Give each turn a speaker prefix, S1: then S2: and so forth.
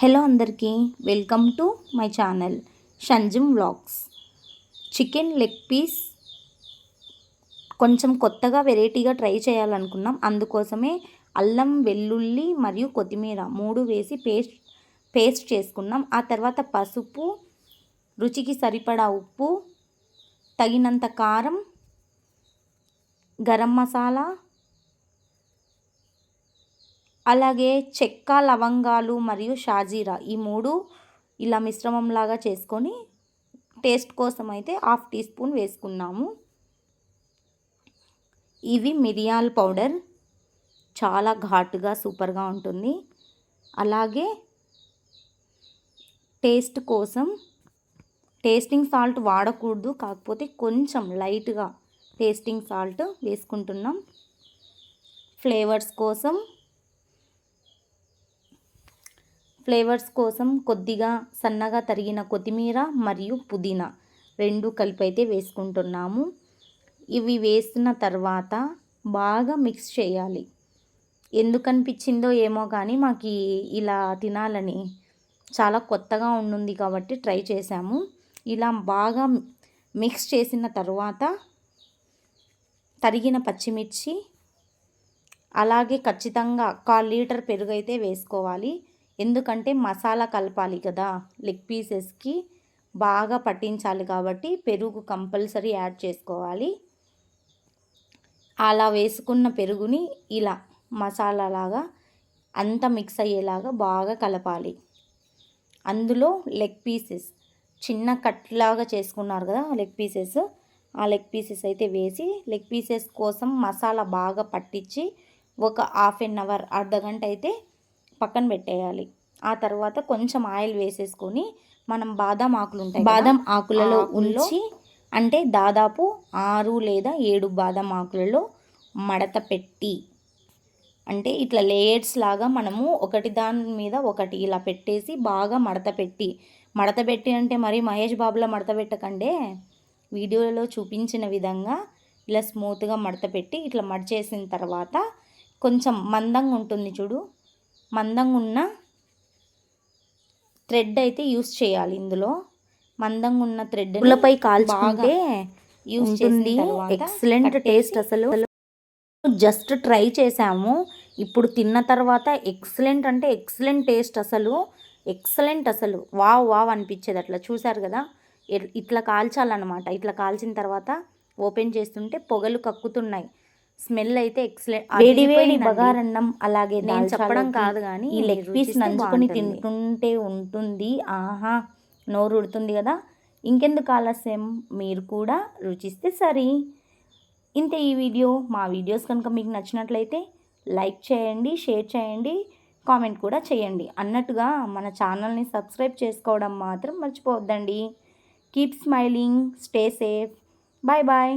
S1: Hello అందరికీ welcome to my channel షంజిమ్ vlogs. Chicken leg piece కొంచెం కొత్తగా వెరైటీగా ట్రై చేయాలనుకున్నాం. అందుకోసమే అల్లం వెల్లుల్లి మరియు కొత్తిమీర మూడు వేసి పేస్ట్ పేస్ట్ చేసుకున్నాం. ఆ తర్వాత పసుపు రుచికి సరిపడా ఉప్పు తగినంత కారం గరం మసాలా అలాగే చెక్క లవంగాలు మరియు షాజీరా ఈ మూడు ఇలా మిశ్రమంలాగా చేసుకొని టేస్ట్ కోసం అయితే హాఫ్ టీ స్పూన్ వేసుకున్నాము. ఇవి మిరియాల పౌడర్. చాలా ఘాటుగా సూపర్గా ఉంటుంది. అలాగే టేస్ట్ కోసం టేస్టింగ్ సాల్ట్ వాడకూడదు కాకపోతే కొంచెం లైట్గా టేస్టింగ్ సాల్ట్ వేసుకుంటున్నాం. ఫ్లేవర్స్ కోసం ఫ్లేవర్స్ కోసం కొద్దిగా సన్నగా తరిగిన కొత్తిమీర మరియు పుదీనా రెండు కలిపి అయితే వేసుకుంటున్నాము. ఇవి వేసిన తర్వాత బాగా మిక్స్ చేయాలి. ఎందుకనిపించిందో ఏమో కానీ మాకు ఇలా తినాలని చాలా కొత్తగా ఉండుంది కాబట్టి ట్రై చేశాము. ఇలా బాగా మిక్స్ చేసిన తర్వాత తరిగిన పచ్చిమిర్చి అలాగే ఖచ్చితంగా కాల్ లీటర్ పెరుగు అయితే వేసుకోవాలి. ఎందుకంటే మసాలా కలపాలి కదా లెగ్ పీసెస్కి బాగా పట్టించాలి కాబట్టి పెరుగు కంపల్సరీ యాడ్ చేసుకోవాలి. అలా వేసుకున్న పెరుగుని ఇలా మసాలా లాగా అంత మిక్స్ అయ్యేలాగా బాగా కలపాలి. అందులో లెగ్ పీసెస్ చిన్న కట్లాగా చేసుకున్నారు కదా లెగ్ పీసెస్ ఆ లెగ్ పీసెస్ అయితే వేసి లెగ్ పీసెస్ కోసం మసాలా బాగా పట్టించి ఒక హాఫ్ ఎన్ అవర్ అర్ధ గంట అయితే పక్కన పెట్టేయాలి. ఆ తర్వాత కొంచెం ఆయిల్ వేసేసుకొని మనం బాదం ఆకులు ఉంటాయి బాదం ఆకులలో ఉంచి అంటే దాదాపు ఆరు లేదా ఏడు బాదం ఆకులలో మడత పెట్టి అంటే ఇట్లా లేయర్స్ లాగా మనము ఒకటి దాని మీద ఒకటి ఇలా పెట్టేసి బాగా మడత పెట్టి మడత పెట్టి అంటే మరి మహేష్ బాబులో మడత పెట్టకండే వీడియోలో చూపించిన విధంగా ఇలా స్మూత్గా మడత పెట్టి ఇట్లా మడిచేసిన తర్వాత కొంచెం మందంగా ఉంటుంది చూడు మందంగా ఉన్న థ్రెడ్ అయితే యూస్ చేయాలి ఇందులో. మందంగా ఉన్న థ్రెడ్
S2: ఉల్లపై కాల్చుకుంటే
S1: యూస్ చేసింది ఎక్సలెంట్ టేస్ట్ అసలు. జస్ట్ ట్రై చేసాము. ఇప్పుడు తిన్న తర్వాత ఎక్సలెంట్ అంటే ఎక్సలెంట్ టేస్ట్ అసలు. ఎక్సలెంట్ అసలు. వావ్ వావ్ అనిపించేది అట్లా. చూసారు కదా? ఇట్లా కాల్చాలన్నమాట. ఇట్లా కాల్చిన తర్వాత ఓపెన్ చేస్తుంటే పొగలు కక్కుతున్నాయి. స్మెల్ అయితే ఎక్సలెంట్
S2: వేడి వేడి బగారన్నం అలాగే
S1: నేను చెప్పడం కాదు కానీ ఈ లెగ్ పీస్ నంచుకొని తింటుంటే ఉంటుంది. ఆహా నోరు ఉడుతుంది కదా. ఇంకెందుకు ఆలస్యం? మీరు కూడా రుచిస్తే సరి. ఇంతే ఈ వీడియో. మా వీడియోస్ కనుక మీకు నచ్చినట్లయితే లైక్ చేయండి షేర్ చేయండి కామెంట్ కూడా చేయండి. అన్నట్టుగా మన ఛానల్ని సబ్స్క్రైబ్ చేసుకోవడం మాత్రం మర్చిపోవద్దండి. Keep smiling stay safe bye bye